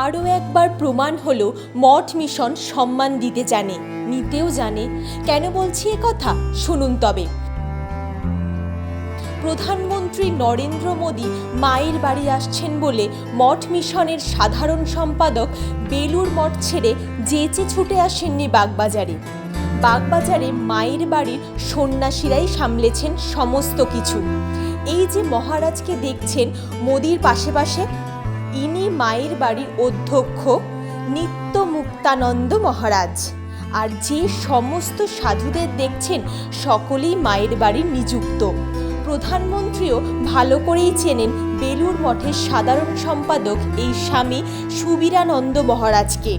আরও একবার প্রমাণ হলো মঠ মিশন সম্মান দিতে জানে, নিতেও জানে। কেন বলছি এ কথা? শুনুন তবে। প্রধানমন্ত্রী নরেন্দ্র মোদী মায়ের বাড়ি আসছেন বলে মঠ মিশনের সাধারণ সম্পাদক বেলুর মঠ ছেড়ে যেচে ছুটে আসেননি বাগবাজারে। বাগবাজারে মায়ের বাড়ির সন্ন্যাসীরাই সামলেছেন সমস্ত কিছু। এই যে মহারাজকে দেখছেন, মোদির পাশে পাশে ইনি মায়ের বাড়ির অধ্যক্ষ নিত্য মুক্তানন্দ মহারাজ। আর যে সমস্ত সাধুদের দেখছেন, সকলেই মায়ের বাড়ি নিযুক্ত। প্রধানমন্ত্রীও ভালো করেই চেনেন বেলুর মঠের সাধারণ সম্পাদক এই স্বামী সুবীরানন্দ মহারাজকে।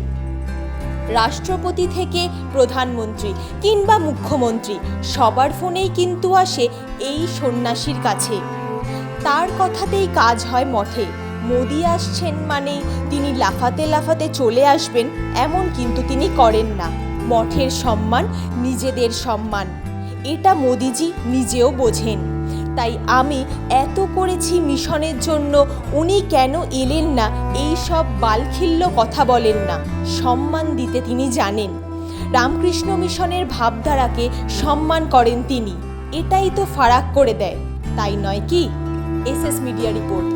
রাষ্ট্রপতি থেকে প্রধানমন্ত্রী কিংবা মুখ্যমন্ত্রী, সবার ফোনেই কিন্তু আসে এই সন্ন্যাসীর কাছে। তার কথাতেই কাজ হয় মঠে। মোদি আসছেন মানে তিনি লাফাতে লাফাতে চলে আসবেন, এমন কিন্তু তিনি করেন না। মঠের সম্মান, নিজেদের সম্মান। এটা মোদিজি নিজেও বোঝেন। তাই আমি এত করেছি মিশনের জন্য, উনি কেন এলেন না? এই সব বালখিল্য কথা বলেন না। সম্মান দিতে তিনি জানেন। রামকৃষ্ণ মিশনের ভাবধারাকে সম্মান করেন তিনি। এটাই তো ফারাক করে দেয়। তাই নয় কি? S S media report.